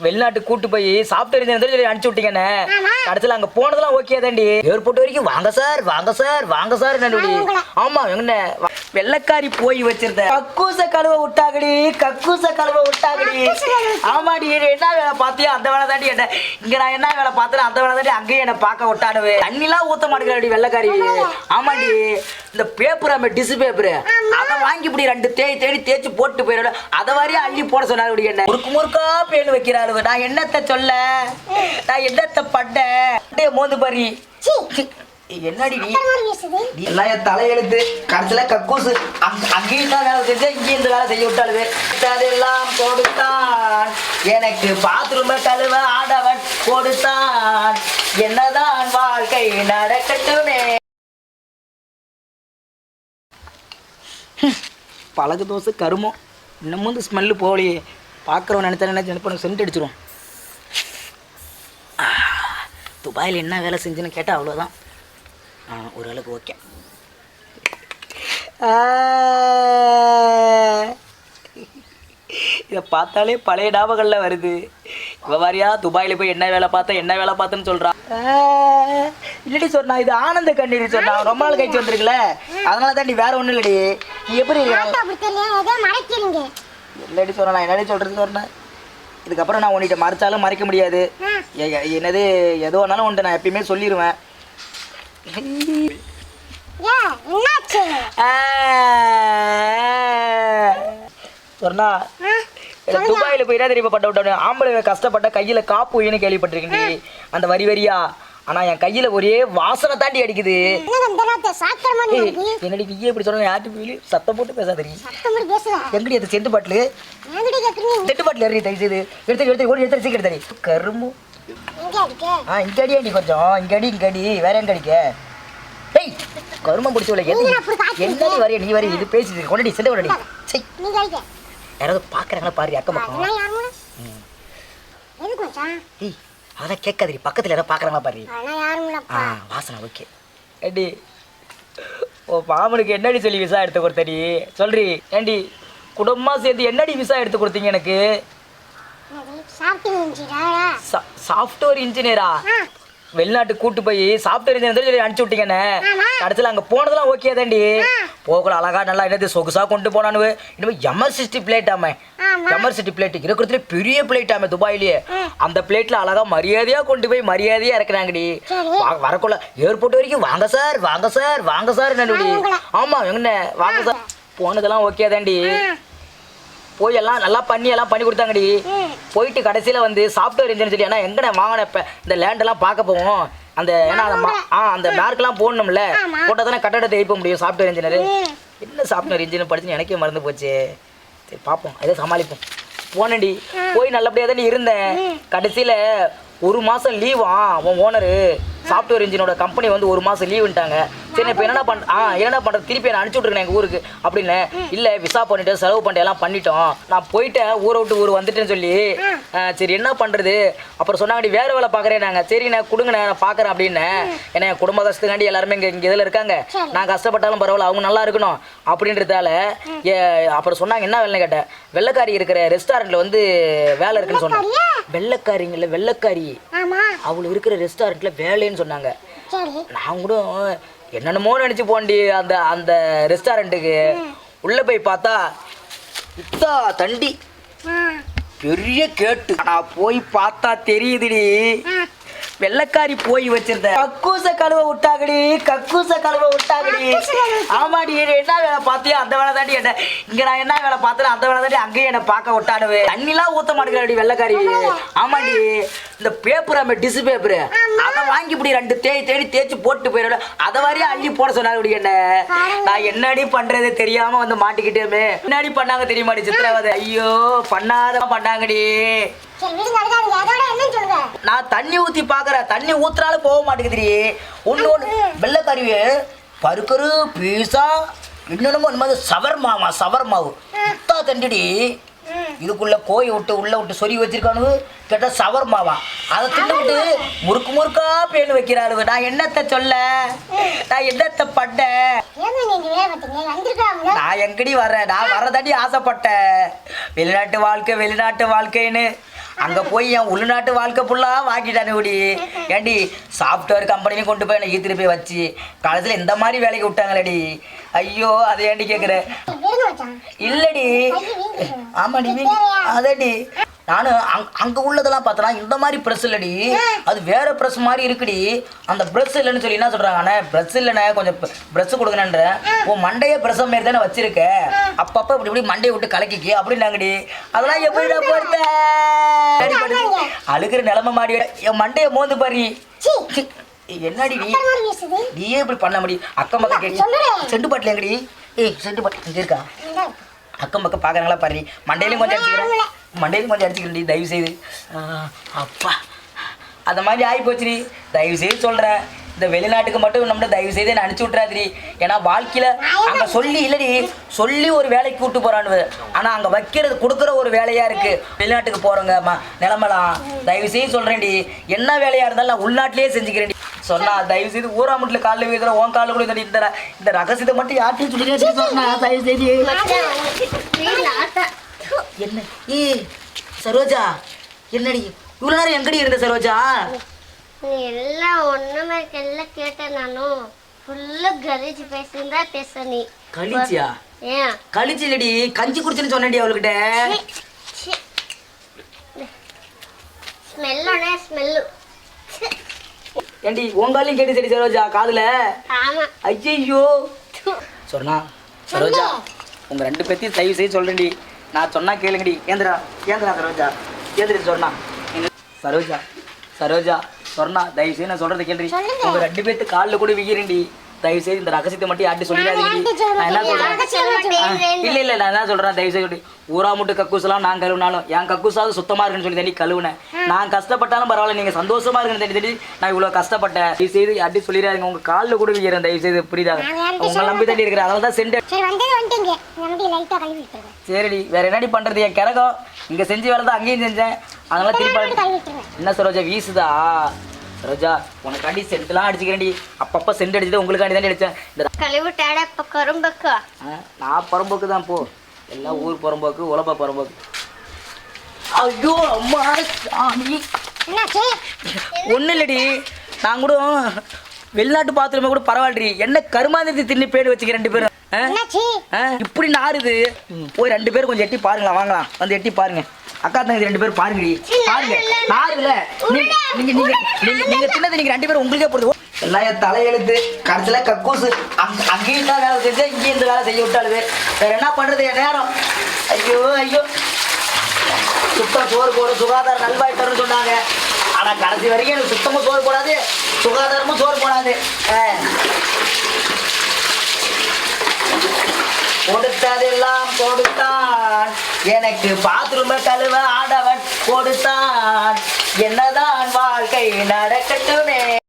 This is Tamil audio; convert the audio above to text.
வெளிநாட்டு கூட்டு போய் சாஃப்ட்வேர் இன்ஜினியர் சொல்லி அனுப்பிச்சு விட்டீங்கண்ணே. கடைசியில் அங்க போனதெல்லாம் ஓகே தாண்டி. ஏர்போர்ட் வரைக்கும் வாங்க சார் வாங்க சார் வாங்க சார் நடுடி ஆமா எங்கண்ணே வா- வெள்ளைக்காரி போய் வச்சிருந்த. கக்கூச கழுவ விட்டாகடி கக்கூச கழுவ விட்டாகடி. ஆமாடி என்ன வேலை பார்த்தியோ? அந்த வேலை தாண்டி என்ன இங்க நான் என்ன வேலை பார்த்தேன் அந்த வேலை தாண்டி அங்கேயே என்ன பார்க்க விட்டானுவே. தண்ணிலாம் ஊத்த மாட்டேங்கிறடி வெள்ளைக்காரி. ஆமாடி. இந்த பேப்பர் நம்ம டிசு பேப்பர் அதை வாங்கி இப்படி ரெண்டு தேய் தேடி தேய்ச்சி போட்டு போயிட அதை வரையும் அள்ளி போட சொன்னாரு என்ன? முறுக்கு முறுக்கா பேனு வைக்கிறாரு நான் என்னத்த சொல்ல? நான் என்னத்த அப்படியே மோந்து பாரி. என்னடி நீ? எல்லாம் என் தலையெழுத்து. கடைசியில கக்கூசு. அங்க அங்கேயும் தான் வேலை செஞ்சா இங்கேயும் இந்த வேலை செய்ய விட்டாளுவே. அதெல்லாம் கொடுத்தான் எனக்கு பாத்ரூம கழுவ ஆடவன் கொடுத்தான் என்னதான் வாழ்க்கை நடக்கட்டுமே. பழகு தோசை கருமம். இன்னமும் வந்து ஸ்மெல்லு போகலையே. பார்க்குறவன் நினச்சா என்ன நினைப்ப சென்ட் அடிச்சிடும் துபாயில் என்ன வேலை செஞ்சுன்னு கேட்டால் அவ்வளோதான் ஆ ஓரளவுக்கு ஓகே இதை பார்த்தாலே பழைய ஞாபகம்ல வருது. இவ வாரியா? துபாயில் போய் என்ன வேலை பார்த்தா? என்ன வேலை பார்த்தேன்னு சொல்றா. இல்லடி சொன்னா இது ஆனந்த கண்ணீர் சொன்னா ரொம்ப நாள் கழிச்சு வந்திருக்குல. அதனால தான் நீ வேற ஒன்றும் இல்லடி. நீ எப்படி இருக்க? ஆட்டோ அப்படி தெரியல எதோ மறைக்கிறீங்க. இல்லடி சொன்னா நான் என்னடி சொல்றது சொன்னேன் இதுக்கப்புறம் நான் உன்கிட்ட மறைச்சாலும் மறைக்க முடியாது. என்னது எதோ வேணாலும் உன்ட்ட நான் எப்பயுமே சொல்லிடுவேன் சொன்னா துபாயில போய் என்ன தெரியுமா பட்ட விட்டோன்னு ஆம்பளை கஷ்டப்பட்ட கையில காப்பு உயின்னு கேள்விப்பட்டிருக்கேன் அந்த வரி வரியா? ஆனா என் கையில ஒரே வாசனை தாண்டி அடிக்குது. என்னடி நீ இப்படி சொல்ற? யார்ட்டு போய் சத்தம் போட்டு பேசுதா எங்கடி அது செண்டு பாட்டிலு? செண்டு பாட்டில் எறி தயவு செய்து எடுத்து எடுத்து ஓடி எடுத்து சீக்கிரம் தடி கரும்பு. ஆ இங்க அடி அடி கொஞ்சம். இங்க அடி இங்க அடி வேற எங்க அடிக்க? ஏய் கருமம் பிடிச்சவள காட்டுறீங்க. என்னடி வரைய? நீ வரைய இது பேசிட்டு கொண்டடி செண்டு கொண்டடி. சை. நீங்க அடிக்க யாராவது பாக்குறாங்களா பாரு அக்கம் பக்கம். ஏய் அதெல்லாம் கேட்காதடி பக்கத்துல யாராவது பாக்குறாங்களா பாரு. ஆ வாசனை ஓகே. ஏண்டி ஓ மாமனுக்கு என்னடி சொல்லி விசா எடுத்து கொடுத்தடி? சொல்றி ஏண்டி குடும்பமா சேர்ந்து என்னடி விசா எடுத்து கொடுத்தீங்க எனக்கு? சாஃப்ட்வேர் இன்ஜினியரா வெளிநாட்டு கூட்டு போய் இன்ஜினியர் சொல்லி அனுப்பிச்சு விட்டீங்கண்ணே. கடைசியில் அங்கே போனதெல்லாம் ஓகே தாண்டி. போகல அழகா நல்லா என்னது சொகுசா கொண்டு போனானு இனிமே எமர்சிட்டி பிளேட் ஆமே. எமர்சிட்டி பிளேட் இருக்கிறதுல பெரிய பிளேட் ஆமே துபாயிலேயே. அந்த பிளேட்ல அழகா மரியாதையா கொண்டு போய் மரியாதையா இறக்குறாங்கடி வரக்குள்ள ஏர்போர்ட் வரைக்கும் வாங்க சார் வாங்க சார் வாங்க சார் உங்களை. ஆமா எங்கண்ணே? வாங்க சார் போனதெல்லாம் ஓகே தாண்டி. போய் எல்லாம் நல்லா பண்ணி எல்லாம் பண்ணி கொடுத்தாங்கடி. போயிட்டு கடைசியில் வந்து சாஃப்ட்வேர் இன்ஜினியர் சொல்லி ஏன்னா எங்கண்ணே வாங்கின இப்போ இந்த லேண்டெல்லாம் பார்க்க போவோம்? அந்த ஏன்னா அந்த ஆ அந்த மார்க்கெல்லாம் போடணும்ல. போட்டால் தானே கட்டடத்தை எழுப்ப முடியும் சாஃப்ட்வேர் இன்ஜினியர். என்ன சாஃப்ட்வேர் இன்ஜினியர் படிச்சுன்னு எனக்கே மறந்து போச்சு. சரி பார்ப்போம். அதே சமாளிப்போம். போனேன்டி. போய் நல்லபடியாக தானே இருந்தேன் கடைசியில் ஒரு மாதம் லீவா உன் ஓனரு சாஃப்ட்வேர் இன்ஜினோட கம்பெனி வந்து ஒரு மாதம் லீவுன்ட்டாங்க சரி இப்போ என்னடா பண்ண ஆ என்னடா பண்ணுறது திருப்பி நான் அனுப்பிச்சி விட்ருக்கேன் எங்கள் ஊருக்கு. அப்படின்னு இல்லை விசா பண்ணிட்டு செலவு பண்ணிட்டு எல்லாம் பண்ணிட்டோம். நான் போயிட்டேன் ஊரை விட்டு ஊர் வந்துட்டேன்னு சொல்லி சரி என்ன பண்ணுறது அப்புறம் சொன்னாங்கடி வேறு வேலை பார்க்குறேன் நாங்கள் சரி நான் கொடுங்கண்ணே நான் பார்க்குறேன் அப்படின்னு. ஏன்னா என் குடும்ப கஷ்டத்துக்காண்டி எல்லாருமே இங்கே இங்கே இதில் இருக்காங்க. நான் கஷ்டப்பட்டாலும் பரவாயில்ல அவங்க நல்லா இருக்கணும் அப்படின்றதால ஏ அப்புறம் சொன்னாங்க என்ன வேலைன்னு கேட்டேன். வெள்ளைக்காரி இருக்கிற ரெஸ்டாரண்ட்டில் வந்து வேலை இருக்குன்னு சொன்னாங்க. வெள்ளைக்காரிங்கள வெள்ளைக்காரி. அவள் இருக்கிற ரெஸ்டாரண்ட்டில் வேலைன்னு சொன்னாங்க. நான் கூட என்னென்னமோ நினச்சி போண்டி அந்த அந்த ரெஸ்டாரண்ட்டுக்கு உள்ளே போய் பார்த்தா இத்தா தண்டி. பெரிய கேட்டு. நான் போய் பார்த்தா தெரியுதுடி. வெள்ளைக்காரி போய் வச்சிருந்த கக்கூச கழுவ விட்டாங்கடி கக்கூச கழுவ விட்டாங்கடி. ஆமாடி என்ன வேலை பார்த்தியோ? அந்த வேலை தாண்டி என்ன? இங்க நான் என்ன வேலை பார்த்தேன் அந்த வேலை தாண்டி அங்கேயே என்ன பார்க்க விட்டானுவே. தண்ணிலாம் ஊத்த மாட்டேங்கிறடி வெள்ளைக்காரி. ஆமாடி. இந்த பேப்பர் நம்ம டிசு பேப்பர் அதை வாங்கி இப்படி ரெண்டு தேய் தேடி தேய்ச்சி போட்டு போயிட அதை வரையும் அள்ளி போட சொன்னாங்க என்ன? நான் என்னடி பண்றது தெரியாம வந்து மாட்டிக்கிட்டேமே. என்னடி பண்ணாங்க தெரியுமாடி சித்திரவதை? ஐயோ பண்ணாத பண்ணாங்கடி. நான் தண்ணி ஊத்தி பாக்குறேன். தண்ணி ஊத்துனாலும் போக மாட்டேங்குதுடி. ஒண்ணு ஒண்ணு. வெள்ளைக்கறிவு பருக்கரு பீஸா இன்னொன்னு சவர் மாவா சவர் மாவு முத்தா தண்டிடி. இதுக்குள்ள கோயை விட்டு உள்ள விட்டு சொறி வச்சிருக்கானு கேட்டா சவர் மாவா அதை தின்னு விட்டு முறுக்கு முறுக்கா பேணு வைக்கிறாளுங்க. நான் என்னத்த சொல்ல? நான் என்னத்த பண்ணேன் நான் எங்கடி வரேன் நான் வரதாண்டி ஆசைப்பட்டேன். வெளிநாட்டு வாழ்க்கை வெளிநாட்டு வாழ்க்கைன்னு. அங்க போய் என் உள்நாட்டு வாழ்க்கை ஃபுல்லா வாக்கிட்டானே ஓடி ஏண்டி சாஃப்ட்வேர் கம்பெனியும் கொண்டு போய் என்னை ஈத்துட்டு போய் வச்சு காலத்துல இந்த மாதிரி வேலைக்கு விட்டாங்களேடி. ஐயோ அதை ஏண்டி மச்சான். இல்லடி. ஆமாடி அதடி. நானும் அங் அங்கே உள்ளதெல்லாம் பார்த்தனா இந்த மாதிரி ப்ரெஸ் இல்லடி. அது வேற ப்ரெஸ் மாதிரி இருக்குடி. அந்த ப்ரெஸ் இல்லைன்னு சொல்லி என்ன சொல்றாங்க அண்ணே? ப்ரெஸ் இல்லைண்ணே கொஞ்சம் ப்ரெஸ் கொடுங்கண்ணன்ற. உன் மண்டையே ப்ரெஸ் மாரி தானே வச்சிருக்க. அப்பப்போ இப்படி இப்படி மண்டையை விட்டு கலக்கிக்கு அப்படின்னாங்கடி. அதெல்லாம் எப்படிடா போட்ட அழுகிற நிலமை மாடி என் மண்டையை மோந்து பாரு என்னடி நீ? நீயே இப்படி பண்ண முடியும் அக்கம் பக்கம் கேட்டு. செண்டு பாட்டில் எங்கடி? ஏய் செண்டு பாட்டில் இங்கே இருக்கா. அக்கம் பக்கம் பார்க்குறாங்களா பாரு மண்டையிலையும் கொஞ்சம் அடிச்சுக்கிறேன். மண்டையிலையும் கொஞ்சம் அடிச்சுக்கிறேன் தயவு செய்து. அப்பா. அந்த மாதிரி ஆகி போச்சுடி தயவு செய்து சொல்கிறேன் இந்த வெளிநாட்டுக்கு மட்டும் நம்மள தயவு செய்து என்ன அனுப்பிச்சி விட்றாதிரி ஏன்னா வாழ்க்கையில் அங்கே சொல்லி இல்லடி சொல்லி ஒரு வேலைக்கு கூப்பிட்டு போகிறான்னு ஆனால் அங்கே வைக்கிறது கொடுக்குற ஒரு வேலையாக இருக்குது வெளிநாட்டுக்கு போகிறவங்க ம நிலமெல்லாம் தயவு செய்து சொல்கிறேன்டி என்ன வேலையாக இருந்தாலும் நான் உள்நாட்டிலேயே செஞ்சுக்கிறேன்டி. சொன்னா தயவு செய்து ஊரா முட்டில் காலில் வீதுற உன் காலில் கூட இந்த இந்த ரகசியத்தை மட்டும் யார்ட்டையும் சொன்னா? தயவு செய்து என்ன? ஏ சரோஜா என்னடி? இவ்வளோ நேரம் எங்கடி இருந்த சரோஜா? எல்லாம் ஒண்ணுமே எல்லாம் கேட்டேன் நானும் ஃபுல்லா கலீஜ் பேசுறதா பேச நீ கழிச்சியா ஏன் கழிச்சு இல்லடி கஞ்சி குடிச்சுன்னு சொன்னேன்டி அவளுக்கிட்ட ஸ்மெல்லோனே ஸ்மெல்லு ஏண்டி உங்காலையும் கேட்டு சரி சரோஜா காதுல? ஐயோ சொன்னா சரோஜா உங்க ரெண்டு பேர்த்தையும் தயவு செய்து சொல்றேன்டி. நான் சொன்னா கேளுங்கடி. ஏந்திரா ஏந்திரா சரோஜா. ஏந்திரி சொன்னா. சரோஜா சரோஜா சொன்னா தயவு செய்து நான் சொல்றதை சொல்லுங்க. உங்க ரெண்டு பேர்த்து காலில் கூட விக்கிறேன்டி தயவு செய்து இந்த ரகசியத்தை மட்டும் யார்ட்டி சொல்லிடாதீங்க. நான் என்ன சொல்றேன்? இல்ல இல்ல நான் என்ன சொல்றேன்? தயவு செய்து ஊரா முட்டு கக்கூசெல்லாம் நான் கழுவினாலும் என் கக்கூசாவது சுத்தமா இருக்குன்னு சொல்லி தண்ணி கழுவுனேன். நான் கஷ்டப்பட்டாலும் பரவாயில்ல நீங்க சந்தோஷமா இருக்குன்னு தண்ணி தண்ணி நான் இவ்வளவு கஷ்டப்பட்டேன். தயவு செய்து யார்ட்டி சொல்லிடாதீங்க. உங்க காலில் கூட விக்கிறேன் தயவு செய்து புரியுதா உங்களை நம்பி தண்ணி இருக்கிறேன். அதனால தான் விட்டுருவேன் சரிடி. வேற என்னடி பண்றது? என் கிரகம். இங்க செஞ்ச வேலை தான் அங்கேயும் செஞ்சேன். அதனால திருப்பி என்ன சரோஜா வீசுதா? சரோஜா உனக்காண்டி சென்ட்லாம் அடிச்சுக்கிறேன்டி. அப்பப்போ சென்ட் அடிச்சுட்டு உங்களுக்காண்டி தான் அடிச்சேன். இந்த கழுவிட்டாட இப்ப கரும்பக்கா. நான் புறம்போக்கு தான் போ. எல்லாம் ஊர் புறம்போக்கு உலப்ப புறம்போக்கு. ஐயோ அம்மா சாமி. ஒன்றும் இல்லடி. நான் கூட வெளிநாட்டு பாத்ரூமே கூட பரவாயில்லடி. என்ன கருமாந்திரத்தை தின்னு பேடு வச்சுக்க ரெண்டு பேரும். இப்படி நாறுது. போய் ரெண்டு பேரும் கொஞ்சம் எட்டி பாருங்களா வாங்கலாம். வந்து எட்டி பாருங்க. அக்கா தங்கச்சி ரெண்டு பேரும் பாருங்கடி. பாருங்க. நாறுல நீங்க நீங்க நீங்க நீங்க நீங்க தின்னது நீங்க ரெண்டு பேரும் உங்களுக்கே போடுது. எல்லாம் என் தலையெழுத்து கடைசியில கக்கூசு. அங்க அங்கேயும் தான் வேலை செஞ்சு இங்கேயும் இந்த வேலை செய்ய விட்டாளுது வேற என்ன பண்றது என் நேரம். ஐயோ ஐயோ. சுத்தம் சோறு போடு சுகாதார நல்வாய்த்தர்னு சொன்னாங்க. ஆனா கடைசி வரைக்கும் எனக்கு சுத்தமும் சோறு போடாது சுகாதாரமும் சோறு போடாது. கொடுத்ததெல்லாம் கொடுத்தான் எனக்கு பாத்ரூம கழுவ ஆடவன் கொடுத்தான். என்னதான் வாழ்க்கை நடக்கட்டுமே.